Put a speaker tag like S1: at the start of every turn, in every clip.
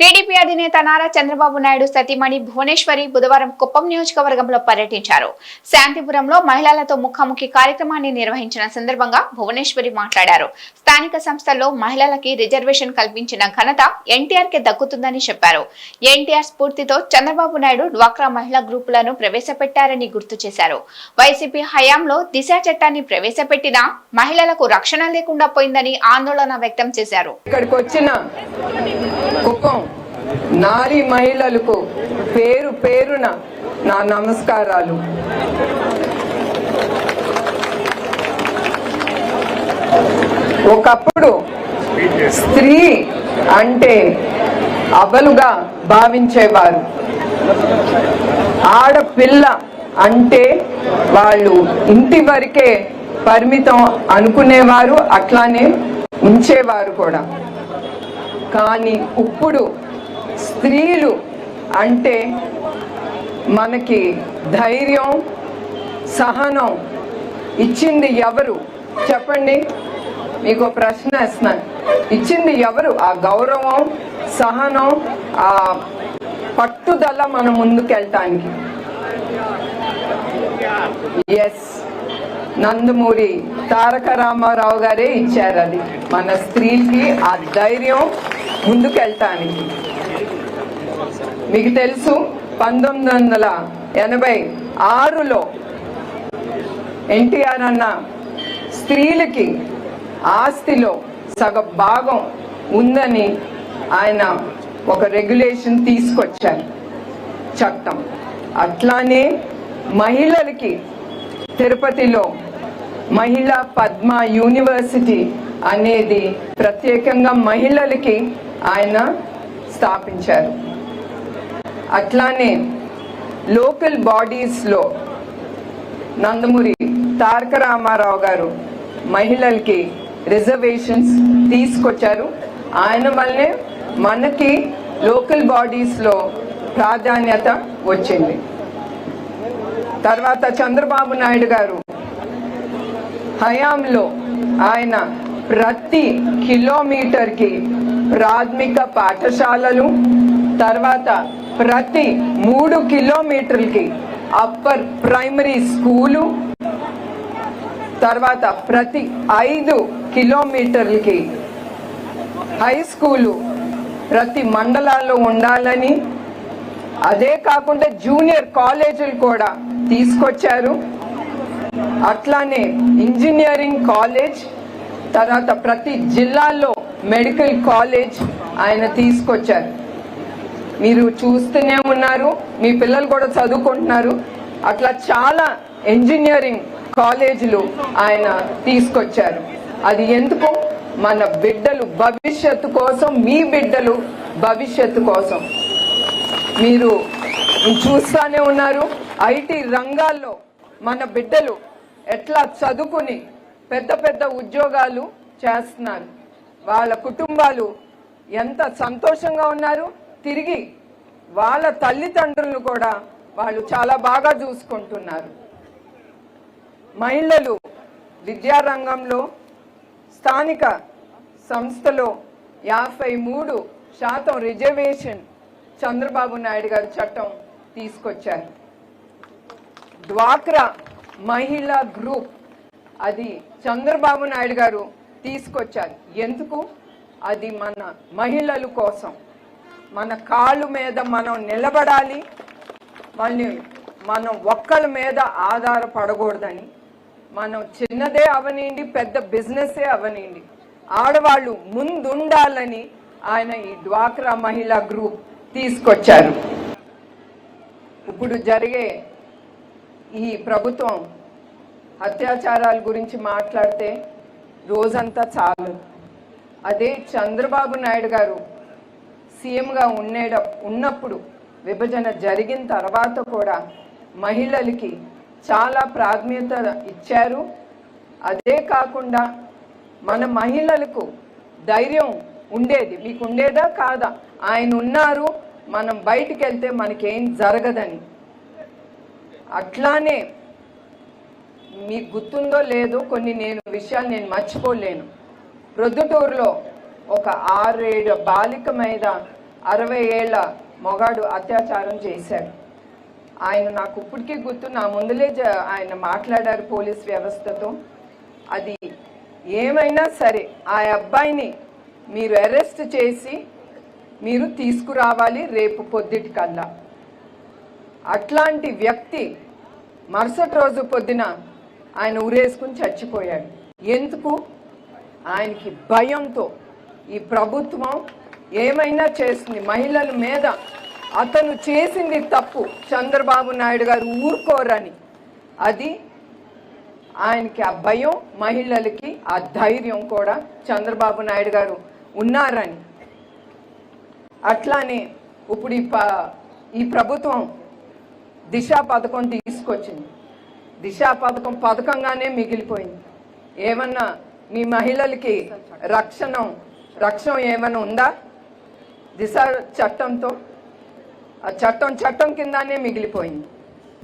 S1: TDP అధినేత నారా చంద్రబాబు నాయుడు సతీమణి భువనేశ్వరి బుధవారం కుప్పం నియోజకవర్గంలో పర్యటించారు. శాంతిపురంలో మహిళలతో ముఖాముఖి కార్యక్రమాన్ని నిర్వహించిన సందర్భంగా భువనేశ్వరి మాట్లాడారు. స్థానిక సంస్థల్లో మహిళలకి రిజర్వేషన్ కల్పించిన ఘనత ఎన్టీఆర్కి దక్కుతుందని చెప్పారు. ఎన్టీఆర్ స్ఫూర్తితో చంద్రబాబు నాయుడు డ్వాక్రా మహిళా గ్రూపులను ప్రవేశపెట్టారని గుర్తు చేశారు. వైసీపీ హయాంలో దిశ చట్టాన్ని ప్రవేశపెట్టినా మహిళలకు రక్షణ లేకుండా పోయిందని ఆందోళన వ్యక్తం చేశారు.
S2: ఇక్కడికి వచ్చిన కుప్పం నారీ మహిళలకు పేరు పేరున నా నమస్కారాలు. ఒకప్పుడు స్త్రీ అంటే అవలుగా భావించేవారు. ఆడపిల్ల అంటే వాళ్ళు ఇంటి వరకే పరిమితం అనుకునేవారు అట్లానే ఉంచేవారు కూడా. కానీ ఇప్పుడు స్త్రీలు అంటే మనకి ధైర్యం సహనం ఇచ్చింది ఎవరు? చెప్పండి. మీకు ప్రశ్న వేస్తున్నాను. ఇచ్చింది ఎవరు? ఆ గౌరవం సహనం ఆ పట్టుదల మన ముందుకెళ్ళటానికి. ఎస్ నందమూరి తారక రామారావు గారే ఇచ్చారు అది. మన స్త్రీకి ఆ ధైర్యం ముందుకెళ్ళటానికి మీకు తెలుసు పంతొమ్మిది వందల ఎనభై ఆరులో ఎన్టీఆర్ అన్న స్త్రీలకి ఆస్తిలో సగ భాగం ఉందని ఆయన ఒక రెగ్యులేషన్ తీసుకొచ్చారు. చట్టం. అట్లానే మహిళలకి తిరుపతిలో మహిళా పద్మ యూనివర్సిటీ అనేది ప్రత్యేకంగా మహిళలకి ఆయన స్థాపించారు. అట్లానే లోకల్ బాడీస్లో నందమూరి తారక రామారావు గారు మహిళలకి రిజర్వేషన్స్ తీసుకొచ్చారు. ఆయన వల్లనే మనకి లోకల్ బాడీస్లో ప్రాధాన్యత వచ్చింది. తర్వాత చంద్రబాబు నాయుడు గారు హయాంలో ఆయన ప్రతి కిలోమీటర్కి ప్రాథమిక పాఠశాలలు తర్వాత ప్రతి మూడు కిలోమీటర్లకి అప్పర్ ప్రైమరీ స్కూలు తర్వాత ప్రతి ఐదు కిలోమీటర్లకి హై స్కూలు ప్రతి మండలాల్లో ఉండాలని. అదే కాకుండా జూనియర్ కాలేజీలు కూడా తీసుకొచ్చారు. అట్లానే ఇంజనీరింగ్ కాలేజ్ తర్వాత ప్రతి జిల్లాలో మెడికల్ కాలేజ్ ఆయన తీసుకొచ్చారు. మీరు చూస్తూనే ఉన్నారు మీ పిల్లలు కూడా చదువుకుంటున్నారు. అట్లా చాలా ఇంజనీరింగ్ కాలేజీలు ఆయన తీసుకొచ్చారు. అది ఎందుకు? మన బిడ్డలు భవిష్యత్తు కోసం మీ బిడ్డలు భవిష్యత్తు కోసం. మీరు చూస్తానే ఉన్నారు ఐటీ రంగాల్లో మన బిడ్డలు ఎట్లా చదువుకుని పెద్ద పెద్ద ఉద్యోగాలు చేస్తున్నారు. వాళ్ళ కుటుంబాలు ఎంత సంతోషంగా ఉన్నారు. తిరిగి వాళ్ళ తల్లిదండ్రులను కూడా వాళ్ళు చాలా బాగా చూసుకుంటున్నారు. మహిళలు విద్యారంగంలో స్థానిక సంస్థలో యాభై మూడు శాతం రిజర్వేషన్ చంద్రబాబు నాయుడు గారు చట్టం తీసుకొచ్చారు. డ్వాక్రా మహిళా గ్రూప్ అది చంద్రబాబు నాయుడు గారు తీసుకొచ్చారు. ఎందుకు? అది మన మహిళల కోసం. మన కాళ్ళు మీద మనం నిలబడాలి. మళ్ళీ మనం ఒక్కళ్ళ మీద ఆధారపడకూడదని. మనం చిన్నదే అవనియండి పెద్ద బిజినెసే అవనివ్వండి ఆడవాళ్ళు ముందుండాలని ఆయన ఈ డ్వాక్రా మహిళా గ్రూప్ తీసుకొచ్చారు. ఇప్పుడు జరిగే ఈ ప్రభుత్వం అత్యాచారాల గురించి మాట్లాడితే రోజంతా చాలు. అదే చంద్రబాబు నాయుడు గారు సీఎంగా ఉండేట ఉన్నప్పుడు విభజన జరిగిన తర్వాత కూడా మహిళలకి చాలా ప్రాధాన్యత ఇచ్చారు. అదే కాకుండా మన మహిళలకు ధైర్యం ఉండేది. మీకు ఉండేదా? కాదా? ఆయన ఉన్నారు. మనం బయటికి వెళ్తే మనకేం జరగదని. అట్లానే మీకు గుర్తుందో లేదో కొన్ని నేను విషయాలు నేను మర్చిపోలేను. ప్రొద్దుటూరులో ఒక ఆరేడు బాలిక మీద అరవై ఏళ్ళ మొగాడు అత్యాచారం చేశాడు. ఆయన నాకు ఇప్పటికీ గుర్తు నా ముందులే జ- ఆయన మాట్లాడారు పోలీస్ వ్యవస్థతో. అది ఏమైనా సరే ఆ అబ్బాయిని మీరు అరెస్ట్ చేసి మీరు తీసుకురావాలి రేపు పొద్దుటికల్లా. అట్లాంటి వ్యక్తి మరుసటి రోజు పొద్దున ఆయన ఉరేసుకుని చచ్చిపోయాడు. ఎందుకు? ఆయనకి భయంతో. ఈ ప్రభుత్వం ఏమైనా చేస్తుంది? మహిళల మీద అతను చేసింది తప్పు. చంద్రబాబు నాయుడు గారు ఊరుకోరని. అది ఆయనకి ఆ భయం మహిళలకి ఆ ధైర్యం కూడా చంద్రబాబు నాయుడు గారు ఉన్నారని. అట్లానే ఇప్పుడు ఈ ప ఈ ప్రభుత్వం దిశా పథకం తీసుకొచ్చింది. దిశా పథకం పథకంగానే మిగిలిపోయింది. ఏమన్నా మీ మహిళలకి రక్షణ రక్షణ ఏమైనా ఉందా? దిశ చట్టంతో? ఆ చట్టం చట్టం కిందనే మిగిలిపోయింది.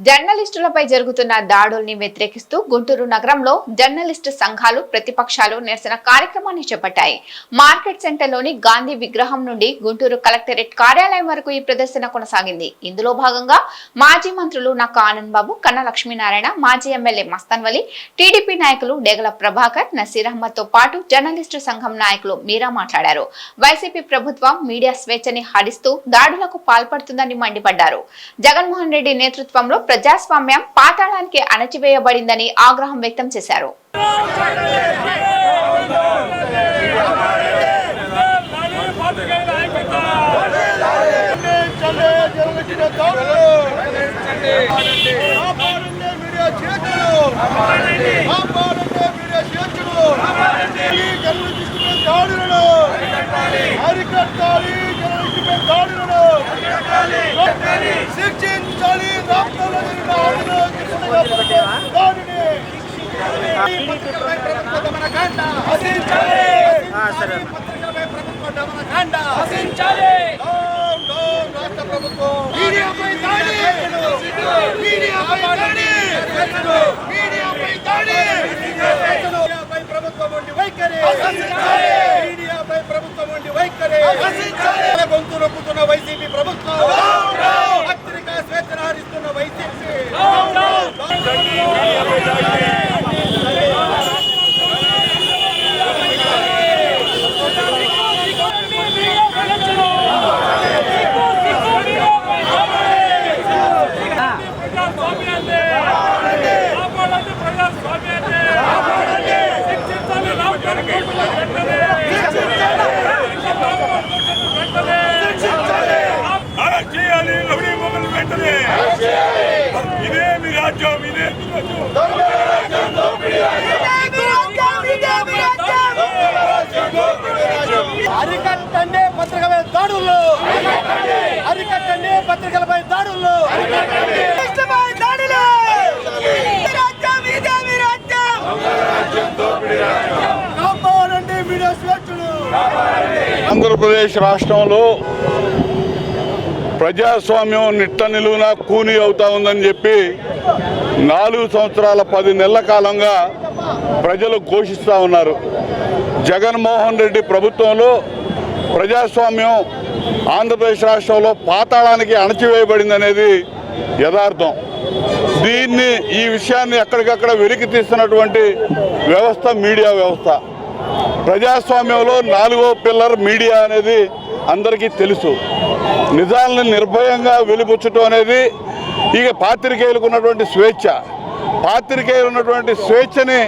S1: జర్నలిస్టులపై జరుగుతున్న దాడుల్ని వ్యతిరేకిస్తూ గుంటూరు నగరంలో జర్నలిస్టు సంఘాలు ప్రతిపక్షాలు నిరసన కార్యక్రమాన్ని చేపట్టాయి. మార్కెట్ సెంటర్లోని గాంధీ విగ్రహం నుండి గుంటూరు కలెక్టరేట్ కార్యాలయం వరకు ఈ ప్రదర్శన కొనసాగింది. ఇందులో భాగంగా మాజీ మంత్రులు నక్క ఆనంద్ బాబు కన్న లక్ష్మీనారాయణ మాజీ ఎమ్మెల్యే మస్తాన్ వలి టీడీపీ నాయకులు డేగల ప్రభాకర్ నసీర్ అహ్మద్తో పాటు జర్నలిస్టు సంఘం నాయకులు మీరా మాట్లాడారు. వైసీపీ ప్రభుత్వం మీడియా స్వేచ్ఛని హరిస్తూ దాడులకు పాల్పడుతుందని మండిపడ్డారు. జగన్మోహన్ రెడ్డి నేతృత్వంలో ప్రజాస్వామ్యం పాతాళానికి అణచివేయబడిందని ఆగ్రహం వ్యక్తం చేశారు.
S3: అరికట్టాలి. దాడులను శిక్షించాలి రాష్ట్రంలో జరిగిన రాష్ట్ర ప్రభుత్వం. మీడియాపై దాడి. మీడియాపై దాడి. మీడియాపై దాడి. మీడియాపై ప్రభుత్వం ఉండి వైఖరి. మీడియాపై ప్రభుత్వం ఉండి వైఖరి. గొంతు నొప్పుతున్న వైసీపీ ప్రభుత్వం. పత్రికా స్వేచ్ఛను హరిస్తున్న వైసీపీ.
S4: ప్రజాస్వామ్యాన్ని. శిక్షించాలి. వెంటనే రాజ్యం
S3: అరికట్టండి పత్రికలపై దాడులు! అరికట్టండి! పత్రికలపై దాడులు! అరికట్టండి దాడులు రాజ్యం ఇదే మీ రాజ్యం కాపాడండి మీడియా స్వేచ్ఛను
S5: ఆంధ్రప్రదేశ్ రాష్ట్రంలో ప్రజాస్వామ్యం నిట్ట నిలువున కూని అవుతా ఉందని చెప్పి నాలుగు సంవత్సరాల పది నెలల కాలంగా ప్రజలు ఘోషిస్తూ ఉన్నారు. జగన్మోహన్ రెడ్డి ప్రభుత్వంలో ప్రజాస్వామ్యం ఆంధ్రప్రదేశ్ రాష్ట్రంలో పాతాళానికి అణచివేయబడింది అనేది యథార్థం. దీన్ని ఈ విషయాన్ని ఎక్కడికక్కడ వెలికి తీస్తున్నటువంటి వ్యవస్థ మీడియా వ్యవస్థ. ప్రజాస్వామ్యంలో నాలుగో పిల్లర్ మీడియా అనేది అందరికీ తెలుసు. నిజాలను నిర్భయంగా వెలిబుచ్చటం అనేది ఇక పాత్రికేయులకు ఉన్నటువంటి స్వేచ్ఛ. పాత్రికేయులు ఉన్నటువంటి స్వేచ్ఛని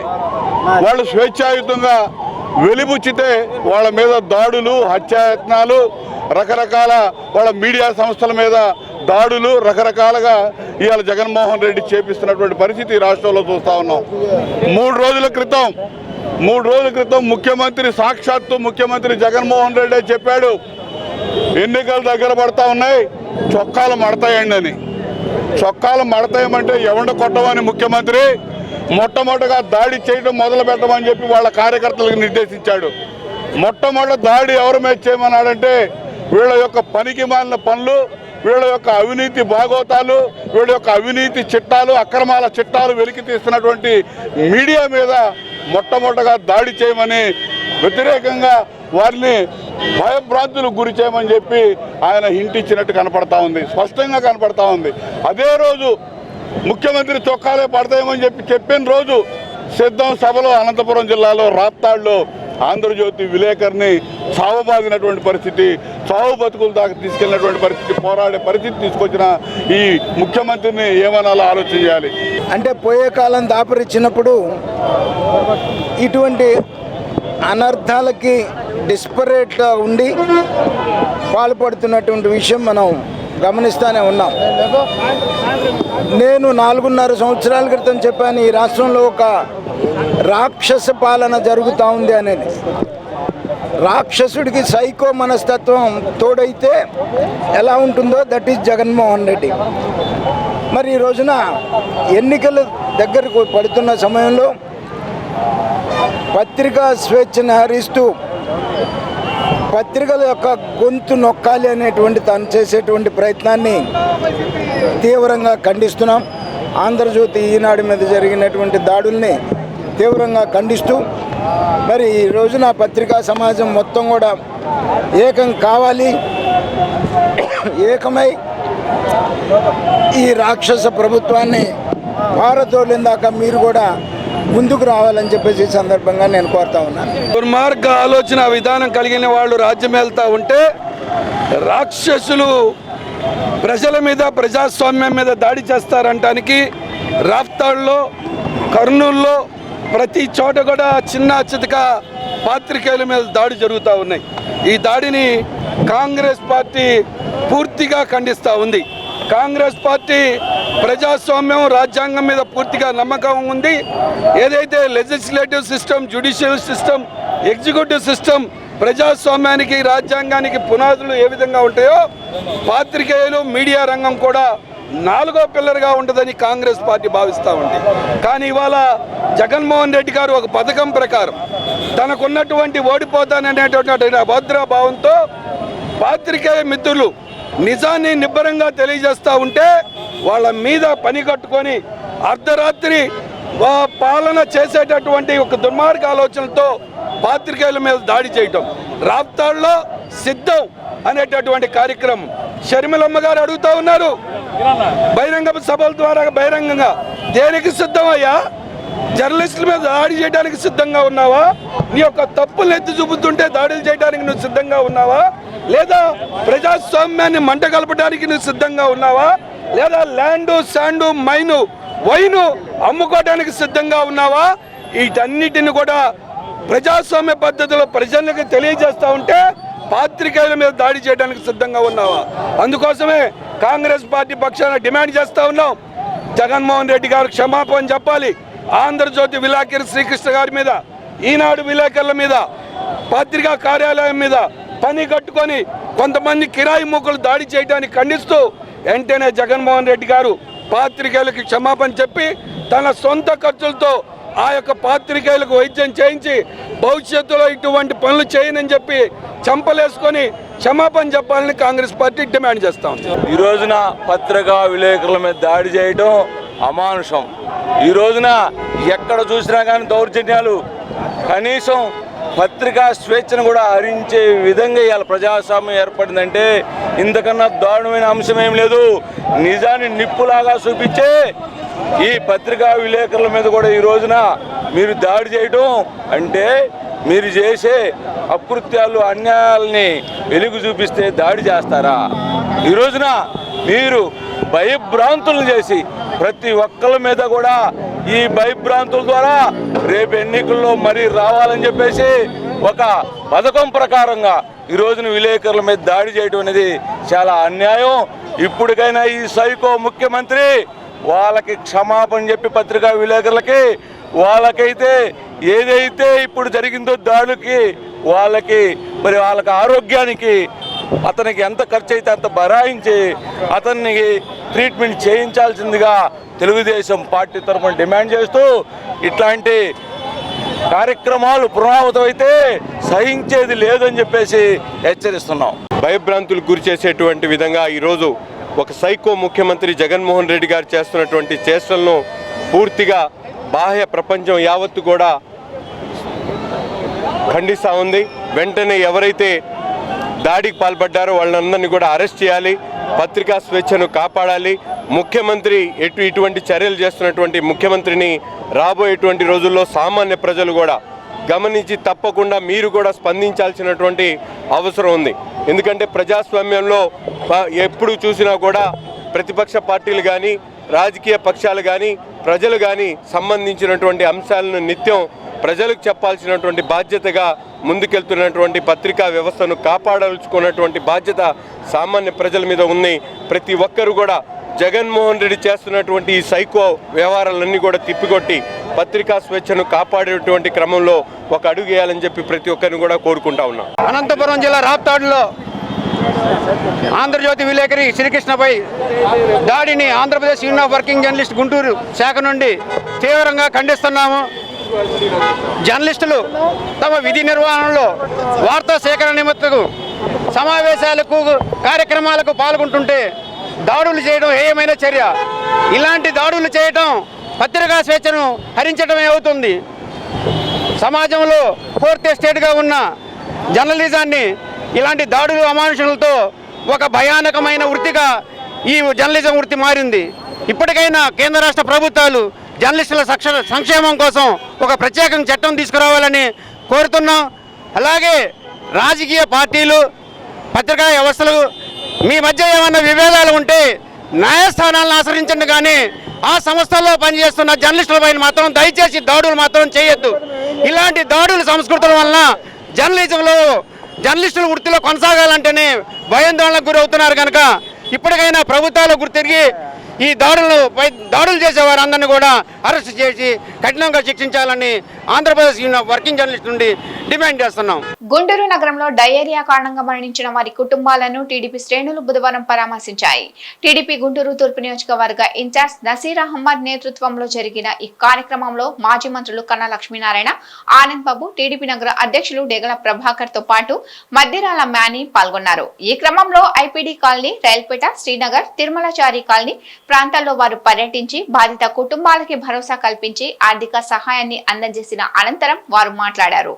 S5: వాళ్ళు స్వేచ్ఛాయుతంగా వెలిబుచ్చితే వాళ్ళ మీద దాడులు హత్యాయత్నాలు రకరకాల వాళ్ళ మీడియా సంస్థల మీద దాడులు రకరకాలుగా ఇవాళ జగన్మోహన్ రెడ్డి చేపిస్తున్నటువంటి పరిస్థితి రాష్ట్రంలో చూస్తూ ఉన్నాం. మూడు రోజుల క్రితం మూడు రోజుల క్రితం ముఖ్యమంత్రి సాక్షాత్తు ముఖ్యమంత్రి జగన్మోహన్ రెడ్డి చెప్పాడు ఎన్నికలు దగ్గర పడతా ఉన్నాయి చొక్కాలు మడతాయండి అని. చొక్కాలు మడతాయమంటే ఎవడ కొట్టమని ముఖ్యమంత్రి? మొట్టమొదటిగా దాడి చేయడం మొదలు పెట్టమని చెప్పి వాళ్ళ కార్యకర్తలకు నిర్దేశించాడు. మొట్టమొదటి దాడి ఎవరి మీద చేయమన్నాడంటే వీళ్ళ యొక్క పనికి మాలిన పనులు వీళ్ళ యొక్క అవినీతి భాగోతాలు వీళ్ళ యొక్క అవినీతి చిట్టాలు అక్రమాల చిట్టాలు వెలికి తీస్తున్నటువంటి మీడియా మీద మొట్టమొదటగా దాడి చేయమని వ్యతిరేకంగా వారిని భయభ్రాంతులకు గురి చేయమని చెప్పి ఆయన హింటిచ్చినట్టు కనపడతా ఉంది. స్పష్టంగా కనపడతా ఉంది. అదే రోజు ముఖ్యమంత్రి చొక్కాలే పడతాయమని చెప్పి చెప్పిన రోజు సిద్ధం సభలో అనంతపురం జిల్లాలో రాప్తాడులో ఆంధ్రజ్యోతి విలేకరిని చావబాదినటువంటి పరిస్థితి చావు బతుకుల దాకా తీసుకెళ్ళినటువంటి పరిస్థితి పోరాడే పరిస్థితి తీసుకొచ్చిన ఈ ముఖ్యమంత్రిని ఏమనాలో ఆలోచన చేయాలి
S6: అంటే పోయే కాలం దాపరిచ్చినప్పుడు ఇటువంటి అనర్థాలకి డిస్పరేట్గా ఉండి పాల్పడుతున్నటువంటి విషయం మనం గమనిస్తూనే ఉన్నాం. నేను నాలుగున్నర సంవత్సరాల క్రితం చెప్పాను ఈ రాష్ట్రంలో ఒక రాక్షస పాలన జరుగుతూ ఉంది అనేది. రాక్షసుడికి సైకో మనస్తత్వం తోడైతే ఎలా ఉంటుందో దట్ ఈస్ జగన్మోహన్ రెడ్డి. మరి ఈ రోజున ఎన్నికలు దగ్గరకు పడుతున్న సమయంలో పత్రికా స్వేచ్ఛను హరిస్తూ పత్రికల యొక్క గొంతు నొక్కాలి అనేటువంటి తను చేసేటువంటి ప్రయత్నాన్ని తీవ్రంగా ఖండిస్తున్నాం. ఆంధ్రజ్యోతి ఈనాడు మీద జరిగినటువంటి దాడుల్ని తీవ్రంగా ఖండిస్తూ మరి ఈ రోజున పత్రికా సమాజం మొత్తం కూడా ఏకం కావాలి ఏకమై ఈ రాక్షస ప్రభుత్వాన్ని పారదోలిందాక మీరు కూడా ముందుకు రావాలని చెప్పేసి సందర్భంగా నేను కోరుతా ఉన్నాను
S7: దుర్మార్గ ఆలోచన విధానం కలిగిన వాళ్ళు రాజ్యం వెళ్తా ఉంటే రాక్షసులు ప్రజల మీద ప్రజాస్వామ్యం మీద దాడి చేస్తారంటానికి రాఫ్తాడ్లో కర్నూల్లో ప్రతి చోట కూడా చిన్న చితక పాత్రికేయుల మీద దాడి జరుగుతూ ఉన్నాయి. ఈ దాడిని కాంగ్రెస్ పార్టీ పూర్తిగా ఖండిస్తూ ఉంది. కాంగ్రెస్ పార్టీ ప్రజాస్వామ్యం రాజ్యాంగం మీద పూర్తిగా నమ్మకం ఉంది. ఏదైతే legislative system judicial system executive system ప్రజాస్వామ్యానికి రాజ్యాంగానికి పునాదులు ఏ విధంగా ఉంటాయో పాత్రికేయులు మీడియా రంగం కూడా నాలుగో పిల్లర్గా ఉంటుందని కాంగ్రెస్ పార్టీ భావిస్తూ ఉంది. కానీ ఇవాళ జగన్మోహన్ రెడ్డి గారు ఒక పథకం ప్రకారం తనకున్నటువంటి ఓడిపోతాననేటువంటి భద్రభావంతో పాత్రికేయ మిత్రులు నిజాన్ని నిబ్బరంగా తెలియజేస్తూ ఉంటే వాళ్ళ మీద పని కట్టుకొని అర్ధరాత్రి వా- పాలన చేసేటటువంటి ఒక దుర్మార్గ ఆలోచనతో పాత్రికేయుల మీద దాడి చేయటం. రాప్తాడులో సిద్ధం అనేటటువంటి కార్యక్రమం. షర్మిలమ్మ గారు అడుగుతా ఉన్నారు. బహిరంగ సభల ద్వారా బహిరంగంగా. దేనికి సిద్ధమయ్యా జర్నలిస్టుల మీద దాడి చేయడానికి సిద్ధంగా ఉన్నావా? నీ యొక్క తప్పులు ఎత్తి చూపుతుంటే దాడులు చేయడానికి నువ్వు సిద్ధంగా ఉన్నావా? లేదా ప్రజాస్వామ్యాన్ని మంట కలపడానికి నువ్వు సిద్ధంగా ఉన్నావా? లేదా ల్యాండు శాండు మైను వైను అమ్ముకోవడానికి సిద్ధంగా ఉన్నావా? వీటన్నిటిని కూడా ప్రజాస్వామ్య పద్ధతిలో ప్రజలకు తెలియజేస్తా ఉంటే పాత్రికేయుల మీద దాడి చేయడానికి సిద్ధంగా ఉన్నావా? అందుకోసమే కాంగ్రెస్ పార్టీ పక్షాన డిమాండ్ చేస్తా ఉన్నాం. జగన్మోహన్ రెడ్డి గారు క్షమాపణ చెప్పాలి. ఆంధ్రజ్యోతి విలాకరి శ్రీకృష్ణ గారి మీద ఈనాడు విలేకరుల మీద పత్రికా కార్యాలయం మీద పని కట్టుకొని కొంతమంది కిరాయి మూకలు దాడి చేయడానికి ఖండిస్తూ వెంటనే జగన్మోహన్ రెడ్డి గారు పాత్రికేయులకి క్షమాపణ చెప్పి తన సొంత ఖర్చులతో ఆ యొక్క పాత్రికేయులకు వైద్యం చేయించి భవిష్యత్తులో ఇటువంటి పనులు చేయనని చెప్పి చంపలేసుకొని క్షమాపణ చెప్పాలని కాంగ్రెస్ పార్టీ డిమాండ్ చేస్తాం
S8: ఈ రోజున పత్రికా విలేకరుల మీద దాడి చేయడం అమానుషం. ఈ రోజున ఎక్కడ చూసినా కానీ దౌర్జన్యాలు కనీసం పత్రికా స్వేచ్ఛను కూడా హరించే విధంగా ఇవాళ ప్రజాస్వామ్యం ఏర్పడిందంటే ఇంతకన్నా దారుణమైన అంశం ఏం లేదు. నిజాన్ని నిప్పులాగా చూపించే ఈ పత్రికా విలేకరుల మీద కూడా ఈ రోజున మీరు దాడి చేయటం అంటే మీరు చేసే అకృత్యాలు అన్యాయాలని వెలుగు చూపిస్తే దాడి చేస్తారా? ఈ రోజున మీరు భయభ్రాంతులు చేసి ప్రతి ఒక్కళ్ళ మీద కూడా ఈ భయభ్రాంతుల ద్వారా రేపు ఎన్నికల్లో మరీ రావాలని చెప్పేసి ఒక పథకం ప్రకారంగా ఈ రోజున విలేకరుల మీద దాడి చేయడం అనేది చాలా అన్యాయం. ఇప్పటికైనా ఈ సైకో ముఖ్యమంత్రి వాళ్ళకి క్షమాపణ చెప్పి పత్రికా విలేకరులకి వాళ్ళకైతే ఏదైతే ఇప్పుడు జరిగిందో దాడులకి వాళ్ళకి మరి వాళ్ళకి ఆరోగ్యానికి అతనికి ఎంత ఖర్చు అయితే అంత బరాయించి అతన్ని ట్రీట్మెంట్ చేయించాల్సిందిగా తెలుగుదేశం పార్టీ తరఫున డిమాండ్ చేస్తూ ఇట్లాంటి కార్యక్రమాలు పునరావృతమైతే సహించేది లేదని చెప్పేసి హెచ్చరిస్తున్నాం.
S9: భయభ్రాంతులు గురి చేసేటువంటి విధంగా ఈరోజు ఒక సైకో ముఖ్యమంత్రి జగన్మోహన్ రెడ్డి గారు చేస్తున్నటువంటి చేష్టలను పూర్తిగా బాహ్య ప్రపంచం యావత్తు కూడా ఖండిస్తూ ఉంది. వెంటనే ఎవరైతే దాడికి పాల్పడ్డారో వాళ్ళందరినీ కూడా అరెస్ట్ చేయాలి పత్రికా స్వేచ్ఛను కాపాడాలి. ముఖ్యమంత్రి ఎటు ఇటువంటి చర్యలు చేస్తున్నటువంటి ముఖ్యమంత్రిని రాబోయేటువంటి రోజుల్లో సామాన్య ప్రజలు కూడా గమనించి తప్పకుండా మీరు కూడా స్పందించాల్సినటువంటి అవసరం ఉంది. ఎందుకంటే ప్రజాస్వామ్యంలో ఎప్పుడు చూసినా కూడా ప్రతిపక్ష పార్టీలు కానీ రాజకీయ పక్షాలు కానీ ప్రజలు కానీ సంబంధించినటువంటి అంశాలను నిత్యం ప్రజలకు చెప్పాల్సినటువంటి బాధ్యతగా ముందుకెళ్తున్నటువంటి పత్రికా వ్యవస్థను కాపాడాల్చుకున్నటువంటి బాధ్యత సామాన్య ప్రజల మీద ఉంది. ప్రతి ఒక్కరు కూడా జగన్మోహన్ రెడ్డి చేస్తున్నటువంటి ఈ సైకో వ్యవహారాలన్నీ కూడా తిప్పికొట్టి పత్రికా స్వేచ్ఛను కాపాడేటువంటి క్రమంలో ఒక అడుగు వేయాలని చెప్పి ప్రతి ఒక్కరిని కూడా కోరుకుంటా ఉన్నాం.
S10: అనంతపురం జిల్లా రాప్తాడులో ఆంధ్రజ్యోతి విలేకరి శ్రీకృష్ణపై దాడిని Andhra Pradesh union of working journalist Guntur శాఖ నుండి తీవ్రంగా ఖండిస్తున్నాము. జర్నలిస్టులు తమ విధి నిర్వహణలో వార్తా సేకరణ నిమిత్తకు సమావేశాలకు కార్యక్రమాలకు పాల్గొంటుంటే దాడులు చేయడం ఏమైన చర్య. ఇలాంటి దాడులు చేయటం పత్రికా స్వేచ్ఛను హరించడమే అవుతుంది. సమాజంలో ఫోర్త్ ఎస్టేట్గా ఉన్న జర్నలిజాన్ని ఇలాంటి దాడులు అమానుషులతో ఒక భయానకమైన వృత్తిగా ఈ జర్నలిజం వృత్తి మారింది. ఇప్పటికైనా కేంద్ర రాష్ట్ర ప్రభుత్వాలు జర్నలిస్టుల సంక్షేమం కోసం ఒక ప్రత్యేక చట్టం తీసుకురావాలని కోరుతున్నాం. అలాగే రాజకీయ పార్టీలు పత్రికా వ్యవస్థలు మీ మధ్య ఏమైనా విభేదాలు ఉంటే న్యాయస్థానాలను ఆశ్రయించండి కానీ ఆ సంస్థల్లో పనిచేస్తున్న జర్నలిస్టుల పైన మాత్రం దయచేసి దాడులు మాత్రం చేయొద్దు. ఇలాంటి దాడుల సంస్కృతుల వలన జర్నలిజంలో జర్నలిస్టుల వృత్తిలో కొనసాగాలంటేనే భయాందోళనకు గురవుతున్నారు కనుక ఇప్పటికైనా ప్రభుత్వాలు గుర్తిరిగి ఈ దాడులు దాడులు చేసే వారందరినీ కూడా అరెస్ట్ చేసి కఠినంగా శిక్షించాలని ఆంధ్రప్రదేశ్ వర్కింగ్ జర్నలిస్ట్ నుండి డిమాండ్ చేస్తున్నాం.
S1: గుంటూరు నగరంలో డయేరియా కారణంగా మరణించిన వారి కుటుంబాలను టీడీపీ శ్రేణులు బుధవారం పరామర్శించాయి. టీడీపీ గుంటూరు తూర్పు నియోజకవర్గ ఇన్ఛార్జ్ నసీర్ అహ్మద్ నేతృత్వంలో జరిగిన ఈ కార్యక్రమంలో మాజీ మంత్రులు కన్నా లక్ష్మీనారాయణ ఆనంద్ బాబు టీడీపీ నగర అధ్యక్షులు డెగల ప్రభాకర్తో పాటు మద్దిరాల మ్యాని పాల్గొన్నారు. ఈ క్రమంలో IPD colony Railpet Srinagar Tirumalachari colony ప్రాంతాల్లో వారు పర్యటించి బాధిత కుటుంబాలకి భరోసా కల్పించి ఆర్థిక సహాయాన్ని అందజేసిన అనంతరం వారు మాట్లాడారు.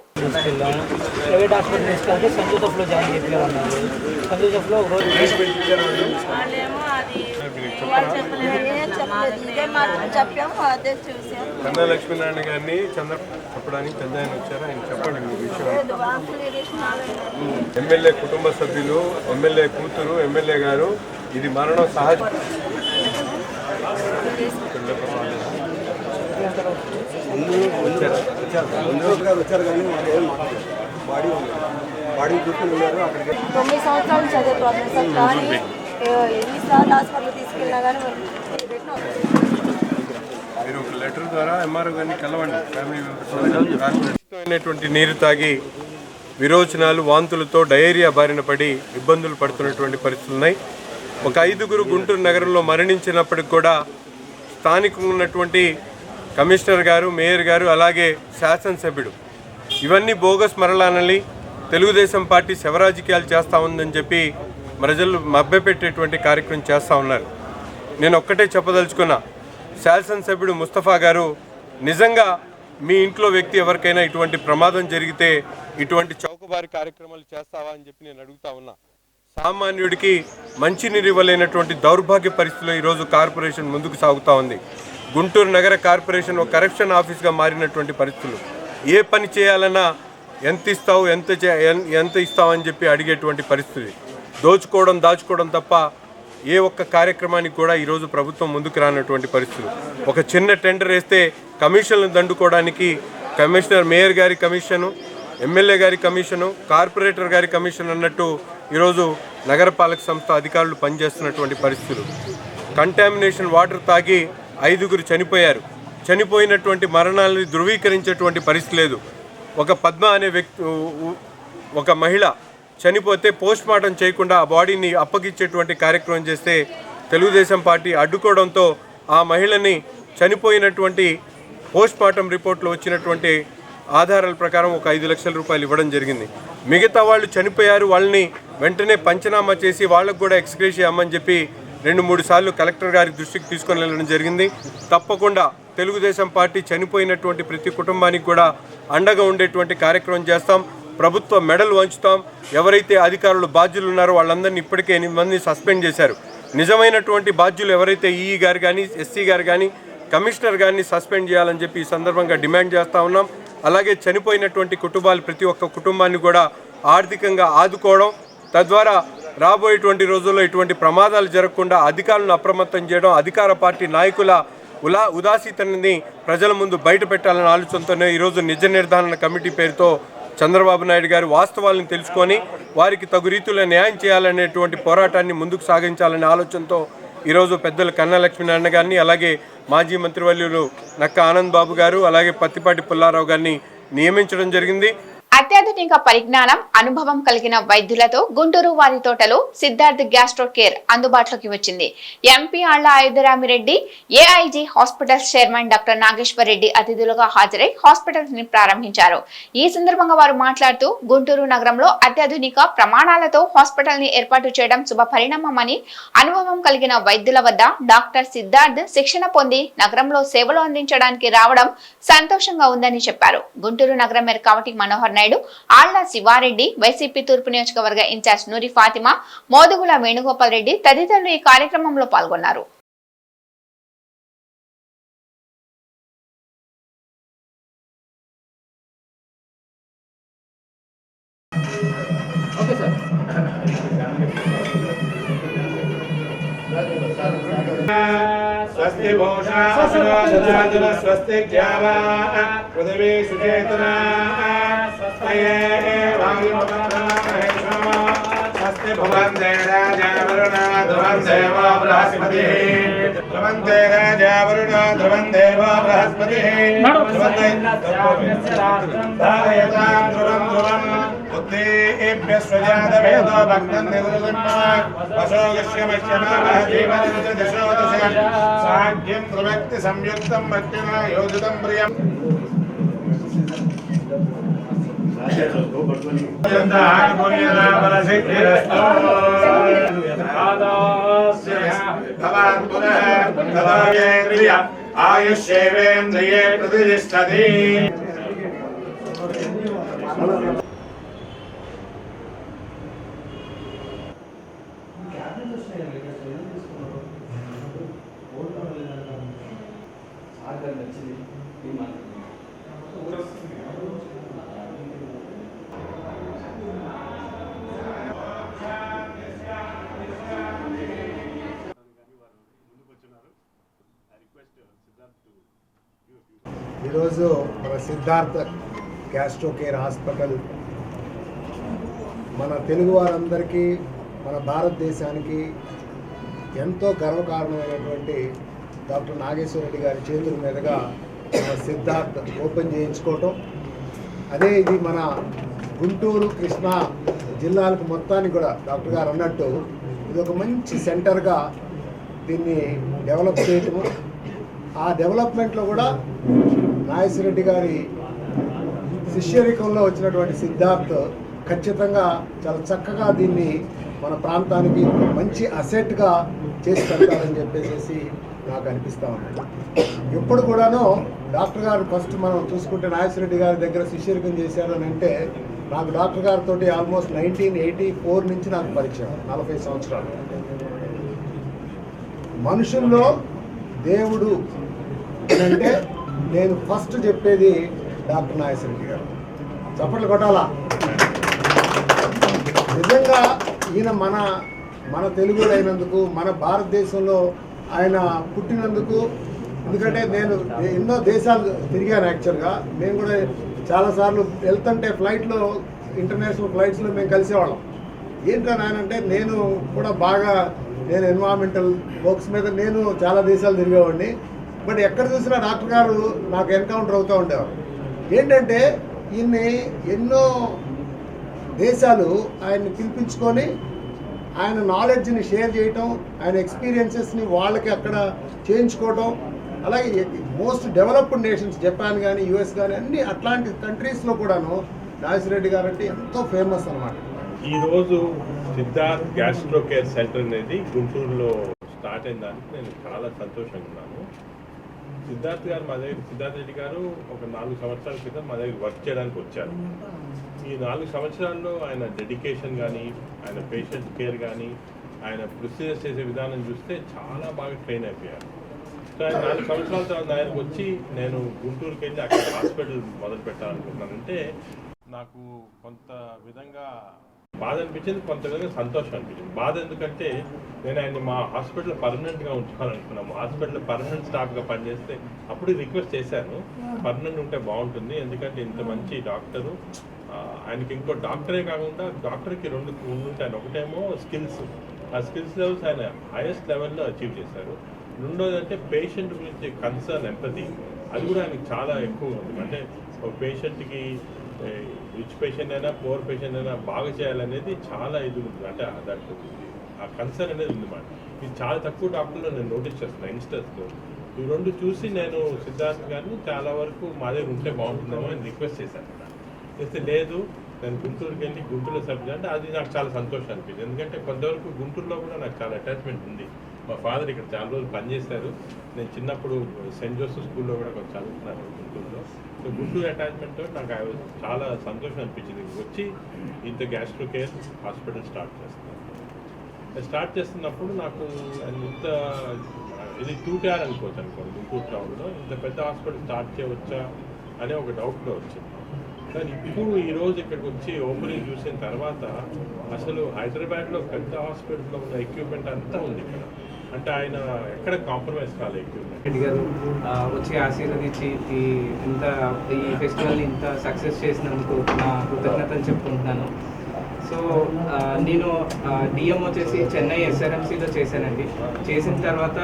S9: లక్ష్మీనారాయణ గారిని చంద్ర చెప్పడానికి పెద్ద ఆయన వచ్చారు. ఆయన చెప్పండి మీ విషయం. ఎమ్మెల్యే కుటుంబ సభ్యులు ఎమ్మెల్యే కూతురు ఎమ్మెల్యే గారు ఇది మరణం సహజం
S11: తొమ్మిది సంవత్సరాల నుంచి అదే ప్రాబ్లం సార్ కానీ ఈసారి హాస్పిటల్ తీసుకెళ్ళినా కానీ
S9: మీరు ఒక లెటర్ ద్వారా ఎంఆర్ఓ గారిని కలవండి. ఫ్యామిలీ అయినటువంటి నీరు తాగి విరోచనాలు వాంతులతో డయేరియా బారిన పడి ఇబ్బందులు పడుతున్నటువంటి పరిస్థితులు ఉన్నాయి. ఒక ఐదుగురు గుంటూరు నగరంలో మరణించినప్పటికి కూడా స్థానికంగా ఉన్నటువంటి కమిషనర్ గారు మేయర్ గారు అలాగే శాసనసభ్యుడు. ఇవన్నీ బోగస్ మరలానని తెలుగుదేశం పార్టీ శవరాజకీయాలు చేస్తూ ఉందని చెప్పి ప్రజలు మభ్యపెట్టేటువంటి కార్యక్రమం చేస్తూ ఉన్నారు. నేను ఒక్కటే చెప్పదలుచుకున్నా శాసనసభ్యుడు ముస్తఫా గారు నిజంగా మీ ఇంట్లో వ్యక్తి ఎవరికైనా ఇటువంటి ప్రమాదం జరిగితే ఇటువంటి చౌకబారి కార్యక్రమాలు చేస్తావా అని చెప్పి నేను అడుగుతా ఉన్నా. సామాన్యుడికి మంచినీరు ఇవ్వలేనటువంటి దౌర్భాగ్య పరిస్థితిలో ఈరోజు కార్పొరేషన్ ముందుకు సాగుతూ ఉంది. గుంటూరు నగర కార్పొరేషన్ ఒక కరప్షన్ ఆఫీస్గా మారినటువంటి పరిస్థితులు. ఏ పని చేయాలన్నా ఎంత ఇస్తావు ఎంత చే- ఎంత ఇస్తావు అని చెప్పి అడిగేటువంటి పరిస్థితి. దోచుకోవడం దాచుకోవడం తప్ప ఏ ఒక్క కార్యక్రమానికి కూడా ఈరోజు ప్రభుత్వం ముందుకు రానటువంటి పరిస్థితులు. ఒక చిన్న టెండర్ వేస్తే కమిషన్లు దండుకోవడానికి కమిషనర్ మేయర్ గారి కమిషను ఎమ్మెల్యే గారి కమిషను కార్పొరేటర్ గారి కమిషన్ అన్నట్టు ఈరోజు నగరపాలక సంస్థ అధికారులు పనిచేస్తున్నటువంటి పరిస్థితులు. కంటామినేషన్ వాటర్ తాగి ఐదుగురు చనిపోయారు. చనిపోయినటువంటి మరణాలని ధృవీకరించేటువంటి పరిస్థితి లేదు. ఒక పద్మ అనే వ్యక్తి ఒక మహిళ చనిపోతే పోస్ట్ మార్టం చేయకుండా ఆ బాడీని అప్పగించేటువంటి కార్యక్రమం చేస్తే తెలుగుదేశం పార్టీ అడ్డుకోవడంతో ఆ మహిళని చనిపోయినటువంటి పోస్ట్ మార్టం రిపోర్ట్లో వచ్చినటువంటి ఆధారాల ప్రకారం ఒక ఐదు లక్షల రూపాయలు ఇవ్వడం జరిగింది. మిగతా వాళ్ళు చనిపోయారు వాళ్ళని వెంటనే పంచనామా చేసి వాళ్ళకు కూడా ఎక్స్గ్రేషియా అమ్మని చెప్పి రెండు మూడు సార్లు కలెక్టర్ గారి దృష్టికి తీసుకొని వెళ్ళడం జరిగింది. తప్పకుండా తెలుగుదేశం పార్టీ చనిపోయినటువంటి ప్రతి కుటుంబానికి కూడా అండగా ఉండేటువంటి కార్యక్రమం చేస్తాం. ప్రభుత్వ మెడల్ వంచుతాం. ఎవరైతే అధికారులు బాధ్యులు ఉన్నారో వాళ్ళందరినీ ఇప్పటికే ఎనిమిది మంది సస్పెండ్ చేశారు. నిజమైనటువంటి బాధ్యులు ఎవరైతే ఈఈ గారు కానీ ఎస్సీ గారు కానీ కమిషనర్ గారిని సస్పెండ్ చేయాలని చెప్పి ఈ సందర్భంగా డిమాండ్ చేస్తూ ఉన్నాం. అలాగే చనిపోయినటువంటి కుటుంబాలు ప్రతి ఒక్క కుటుంబాన్ని కూడా ఆర్థికంగా ఆదుకోవడం తద్వారా రాబోయేటువంటి రోజుల్లో ఇటువంటి ప్రమాదాలు జరగకుండా అధికారులను అప్రమత్తం చేయడం అధికార పార్టీ నాయకుల ఉలా ఉదాసీతని ప్రజల ముందు బయట పెట్టాలనే ఆలోచనతోనే ఈరోజు నిజ నిర్ధారణ కమిటీ పేరుతో చంద్రబాబు నాయుడు గారి వాస్తవాలను తెలుసుకొని వారికి తగు రీతిలో న్యాయం చేయాలనేటువంటి పోరాటాన్ని ముందుకు సాగించాలనే ఆలోచనతో ఈరోజు పెద్దలు కన్నా లక్ష్మీనారాయణ గారిని అలాగే మాజీ మంత్రివర్యులు నక్క ఆనంద్ బాబు గారు అలాగే పత్తిపాటి పుల్లారావు గారిని నియమించడం జరిగింది.
S1: అత్యాధునిక పరిజ్ఞానం అనుభవం కలిగిన వైద్యులతో గుంటూరు వారి తోటలో సిద్ధార్థ్ గ్యాస్ట్రో కేర్ అందుబాటులోకి వచ్చింది. MP Alla Ayodhya Rami Reddy AIG hospitals chairman doctor Nageshwar Reddy అతిథులుగా హాజరై హాస్పిటల్స్ని ప్రారంభించారు. ఈ సందర్భంగా వారు మాట్లాడుతూ గుంటూరు నగరంలో అత్యాధునిక ప్రమాణాలతో హాస్పిటల్ని ఏర్పాటు చేయడం శుభ పరిణామమని అనుభవం కలిగిన వైద్యుల వద్ద డాక్టర్ సిద్ధార్థ్ శిక్షణ పొంది నగరంలో సేవలు అందించడానికి రావడం సంతోషంగా ఉందని చెప్పారు. గుంటూరు నగరం మేయర్ కమిటీ మనోహర్ నాయుడు ఆళ్ళ శివారెడ్డి వైసీపీ తూర్పు నియోజకవర్గ ఇన్ఛార్జ్ నూరి ఫాతిమా మోదుగుల వేణుగోపాల్ రెడ్డి తదితరులు ఈ కార్యక్రమంలో పాల్గొన్నారు.
S3: స్వస్తి భూషా స్వస్తి జ్ఞావా పృథివీ సుచేతనా. వరుణ ధ్రువం దేవ బృహస్పతి ధారయతాం ధ్రువం ధ్రువం బుద్ధేభ్య స్వజాతవేదో భక్తం నిర్వృత్మా వశోగస్యమశ్యమావహ జీవనమితి దిశో దశ సాధ్యం
S12: సిద్ధార్థ గ్యాస్ట్రో కేర్ హాస్పిటల్ మన తెలుగు వారందరికీ మన భారతదేశానికి ఎంతో గర్వకారణమైనటువంటి డాక్టర్ నాగేశ్వర రెడ్డి గారి చేతుల మీదుగా మన సిద్ధార్థ్ ఓపెన్ చేయించుకోవటం. అదే ఇది మన గుంటూరు కృష్ణా జిల్లాలకు మొత్తానికి కూడా డాక్టర్ గారు అన్నట్టు ఇది ఒక మంచి సెంటర్గా దీన్ని డెవలప్ చేయటము. ఆ డెవలప్మెంట్లో కూడా నాగేశ్వరరెడ్డి గారి శిష్యరికంలో వచ్చినటువంటి సిద్ధార్థ్ ఖచ్చితంగా చాలా చక్కగా దీన్ని మన ప్రాంతానికి మంచి అసెట్గా చేసి పెడతారని చెప్పేసి నాకు అనిపిస్తూ ఉంది. ఎప్పుడు కూడాను డాక్టర్ గారు ఫస్ట్ మనం చూసుకుంటే నాగేశ్వరరెడ్డి గారి దగ్గర శిష్యరికం చేశారు అని అంటే నాకు డాక్టర్ గారితో ఆల్మోస్ట్ నైన్టీన్ ఎయిటీ ఫోర్ నుంచి నాకు పరిచయం నలభై సంవత్సరాలు. మనుషుల్లో దేవుడు అంటే నేను ఫస్ట్ చెప్పేది డాక్టర్ నాగేశ్వరరెడ్డి గారు. చప్పట్లు కొట్టాలా? నిజంగా ఈయన మన మన తెలుగుడు అయినందుకు మన భారతదేశంలో ఆయన పుట్టినందుకు ఎందుకంటే నేను ఎన్నో దేశాలు తిరిగాను యాక్చువల్గా. మేము కూడా చాలాసార్లు వెళ్తుంటే ఫ్లైట్లో ఇంటర్నేషనల్ ఫ్లైట్స్లో మేము కలిసేవాళ్ళం. ఏంటో నాయనంటే నేను కూడా బాగా నేను ఎన్వామెంటల్ వర్క్స్ మీద నేను చాలా దేశాలు తిరిగేవాడిని. బట్ ఎక్కడ చూసినా డాక్టర్ గారు నాకు ఎన్కౌంటర్ అవుతూ ఉండేవారు. ఏంటంటే ఈయన్ని ఎన్నో దేశాలు ఆయన్ని పిలిపించుకొని ఆయన నాలెడ్జ్ని షేర్ చేయటం ఆయన ఎక్స్పీరియన్సెస్ని వాళ్ళకి అక్కడ చేయించుకోవటం అలాగే మోస్ట్ డెవలప్డ్ నేషన్స్ జపాన్ కానీ యుఎస్ కానీ అన్ని అట్లాంటి కంట్రీస్లో కూడాను నాగేశ్వరరెడ్డి గారు అంటే ఎంతో ఫేమస్ అనమాట
S13: ఈరోజు సిద్ధార్థ్ గ్యాస్ట్రో కేర్ సెంటర్ అనేది గుంటూరులో స్టార్ట్ అయిన దానికి నేను చాలా సంతోషంగా ఉన్నాను. సిద్ధార్థ్ గారు మా దగ్గర సిద్ధార్థ రెడ్డి గారు ఒక నాలుగు సంవత్సరాల క్రితం మా దగ్గర వర్క్ చేయడానికి వచ్చారు. ఈ నాలుగు సంవత్సరాల్లో ఆయన డెడికేషన్ కానీ ఆయన పేషెంట్ కేర్ కానీ ఆయన ప్రొసీజర్స్ చేసే విధానం చూస్తే చాలా బాగా ట్రైన్ అయిపోయారు. సో ఆయన నాలుగు సంవత్సరాల తర్వాత ఆయనకు వచ్చి నేను గుంటూరుకి వెళ్ళి అక్కడ హాస్పిటల్ మొదలు పెట్టాలనుకుంటున్నానంటే నాకు కొంత విధంగా బాధ అనిపించింది కొంత విధంగా సంతోషం అనిపించింది. బాధ ఎందుకంటే నేను ఆయన్ని మా హాస్పిటల్ పర్మనెంట్గా ఉంచుకోవాలనుకున్నాము హాస్పిటల్ పర్మనెంట్ స్టాఫ్గా పనిచేస్తే అప్పుడు రిక్వెస్ట్ చేశాను. పర్మనెంట్ ఉంటే బాగుంటుంది. ఎందుకంటే ఇంత మంచి డాక్టరు. ఆయనకి ఇంకో డాక్టరే కాకుండా డాక్టర్కి రెండు ఉంటాయి ఒకటేమో స్కిల్స్. ఆ స్కిల్స్ లెవెల్స్ ఆయన హైయెస్ట్ లెవెల్లో అచీవ్ చేశారు. రెండోది అంటే పేషెంట్ గురించి కన్సర్న్ ఎంపతి. అది కూడా ఆయనకి చాలా ఎక్కువ ఉంది. అంటే ఒక పేషెంట్కి రిచ్ పేషెంట్ అయినా పూర్ పేషెంట్ అయినా బాగా చేయాలనేది చాలా ఇది ఉంటుంది అంటే దట్ ఆ కన్సర్న్ అనేది ఉంది మాట. ఇది చాలా తక్కువ డాక్టర్లో నేను నోటీస్ చేస్తున్నాను యంగ్స్టర్స్లో ఈ రెండు చూసి నేను సిద్ధార్థ్ గారిని చాలా వరకు మా దగ్గర ఉంటే బాగుంటుందేమో అని రిక్వెస్ట్ చేశాను చేస్తే లేదు నేను గుంటూరుకి వెళ్ళి గుంటూరులో సబ్జెక్ట్ అంటే అది నాకు చాలా సంతోషం అనిపించింది. ఎందుకంటే కొంతవరకు గుంటూరులో కూడా నాకు చాలా అటాచ్మెంట్ ఉంది. మా ఫాదర్ ఇక్కడ చాలా రోజులు పనిచేశారు. నేను చిన్నప్పుడు సెయింట్ జోసెఫ్ స్కూల్లో కూడా కొంచెం చదువుకున్నాను గుంటూరులో. సో గుంటూరు అటాచ్మెంట్ నాకు చాలా సంతోషం అనిపించింది. వచ్చి ఇంత గ్యాస్ట్రో కేర్ హాస్పిటల్ స్టార్ట్ చేస్తున్నాను స్టార్ట్ చేస్తున్నప్పుడు నాకు ఇంత ఇది టూటార్ అనుకోవచ్చు అనుకోండి గుంటూరు టౌన్లో ఇంత పెద్ద హాస్పిటల్ స్టార్ట్ చేయవచ్చా అనే ఒక డౌట్లో వచ్చింది. కానీ ఇప్పుడు ఈ రోజు ఇక్కడికి వచ్చి ఓపెనింగ్ చూసిన తర్వాత అసలు హైదరాబాద్లో పెద్ద హాస్పిటల్లో ఉన్న ఎక్విప్మెంట్ అంతా ఉంది ఇక్కడ. అంటే ఆయన ఎక్కడ కాంప్రమైజ్ కాలేదు
S14: రెడ్డి గారు వచ్చి ఆశీర్వదించి ఈ ఇంత ఈ ఫెస్టివల్ని ఇంత సక్సెస్ చేసినందుకు నా కృతజ్ఞతలు చెప్పుకుంటున్నాను. సో నేను డిఎం వచ్చేసి చెన్నై ఎస్ఆర్ఎంసీలో చేశానండి. చేసిన తర్వాత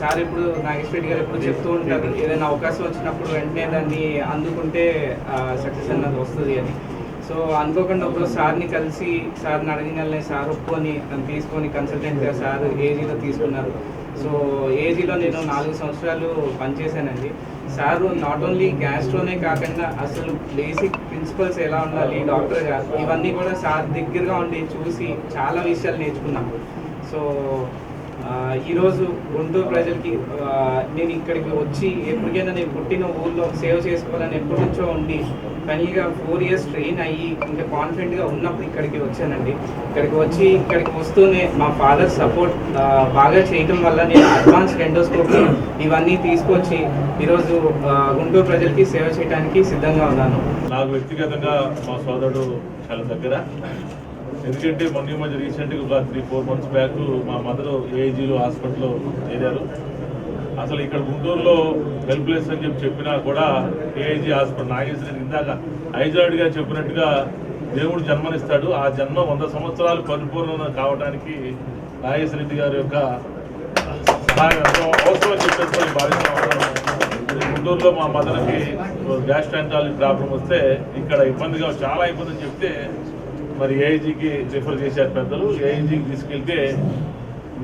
S14: సార్ ఇప్పుడు నాగేశ్వర రెడ్డి గారు ఎప్పుడు చెప్తూ ఉంటారు ఏదైనా అవకాశం వచ్చినప్పుడు వెంటనే దాన్ని అందుకుంటే సక్సెస్ అన్నది వస్తుంది అని. సో అనుకోకుండా ఒకరోజు సార్ని కలిసి సార్ని అడగగానే సార్ ఒప్పుకొని నన్ను తీసుకొని కన్సల్టెంట్గా సార్ ఏజీలో తీసుకున్నారు. సో ఏజీలో నేను నాలుగు సంవత్సరాలు పనిచేశానండి. సారు నాట్ ఓన్లీ గ్యాస్ట్రోనే కాకుండా అసలు బేసిక్ ప్రిన్సిపల్స్ ఎలా ఉండాలి డాక్టర్గా ఇవన్నీ కూడా సార్ దగ్గరగా ఉండి చూసి చాలా విషయాలు నేర్చుకున్నాను సో ఈరోజు గుంటూరు ప్రజలకి నేను ఇక్కడికి వచ్చి ఎప్పటికైనా నేను పుట్టిన ఊళ్ళో సేవ్ చేసుకోవాలని ఎప్పటి నుంచో ఉండి ఇక ఫోర్ ఇయర్స్ ట్రైన్ అయ్యి ఇంకా కాన్ఫిడెంట్గా ఉన్నప్పుడు ఇక్కడికి వచ్చానండి. ఇక్కడికి వచ్చి ఇక్కడికి వస్తూనే మా ఫాదర్ సపోర్ట్ బాగా చేయటం వల్ల నేను అడ్వాన్స్ ఎండోస్కోప్ ఇవన్నీ తీసుకొచ్చి ఈరోజు గుంటూరు ప్రజలకి సేవ చేయడానికి సిద్ధంగా ఉన్నాను.
S13: నాకు వ్యక్తిగతంగా మా సోదరుడు చాలా దగ్గర. ఎందుకంటే మొన్న మధ్య రీసెంట్గా ఒక త్రీ ఫోర్ మంత్స్ బ్యాక్ మా మదర్ ఏజీలో హాస్పిటల్లో చేరారు. అసలు ఇక్కడ గుంటూరులో హెల్ప్లెస్ అని చెప్పి చెప్పినా కూడా ఏఐజీ హాస్పిటల్ నాగేశ్వరి ఇందాక ఐజాడ్గా చెప్పినట్టుగా దేవుడు జన్మనిస్తాడు. ఆ జన్మ వంద సంవత్సరాలు పరిపూర్ణ కావడానికి నాగేశ్వర రెడ్డి గారి యొక్క అవసరం చెప్పేసి నేను గుంటూరులో మా మదర్కి గ్యాస్ట్రాంటాలజీ ప్రాబ్లం వస్తే ఇక్కడ ఇబ్బందిగా చాలా ఇబ్బంది చెప్తే మరి ఏఐజీకి రిఫర్ చేశారు పెద్దలు. ఏఐజీకి తీసుకెళ్తే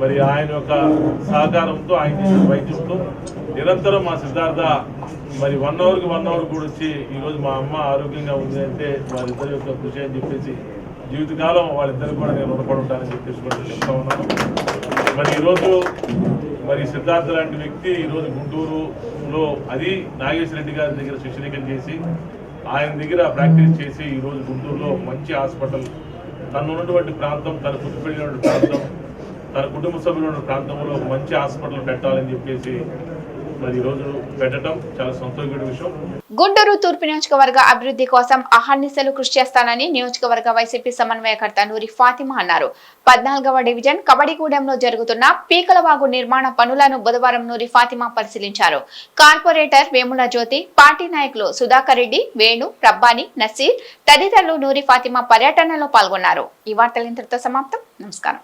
S13: మరి ఆయన యొక్క సహకారంతో ఆయన చేసిన వైద్యంతో నిరంతరం మా సిద్ధార్థ మరి వన్ అవర్కి వన్ అవర్ కూడా వచ్చి ఈరోజు మా అమ్మ ఆరోగ్యంగా ఉంది అంటే వారిద్దరి యొక్క కృషి అని చెప్పేసి జీవితకాలం వాళ్ళిద్దరు కూడా నేను రుణపడి ఉంటానని చెప్పేసి కూడా చెప్తా ఉన్నాను. మరి ఈరోజు మరి సిద్ధార్థ లాంటి వ్యక్తి ఈరోజు గుంటూరులో అది నాగేశ్వర రెడ్డి గారి దగ్గర శిక్షణికం చేసి ఆయన దగ్గర ప్రాక్టీస్ చేసి ఈరోజు గుంటూరులో మంచి హాస్పిటల్ తను ఉన్నటువంటి ప్రాంతం తన పుట్టిపెళ్ళినటువంటి ప్రాంతం తన కుటుంబ సభ్యులు ఉన్న ప్రాంతంలో ఒక మంచి హాస్పిటల్ పెట్టాలని చెప్పేసి మరి పెట్టడం చాలా సంతోషమైన విషయం.
S1: గుంటూరు తూర్పు నియోజకవర్గ అభివృద్ధి కోసం అహర్నిశలు కృషి చేస్తానని నియోజకవర్గ వైసీపీ సమన్వయకర్త నూరి ఫాతిమా అన్నారు. పద్నాలుగవ డివిజన్ కబడిగూడెంలో జరుగుతున్న పీకలవాగు నిర్మాణ పనులను బుధవారం నూరి ఫాతిమా పరిశీలించారు. కార్పొరేటర్ వేముల జ్యోతి పార్టీ నాయకులు సుధాకర్ రెడ్డి వేణు రబ్బాని నసీర్ తదితరులు నూరి ఫాతిమా పర్యటనలో పాల్గొన్నారు. ఈ వార్తలు ఇంతటితో సమాప్తం. నమస్కారం.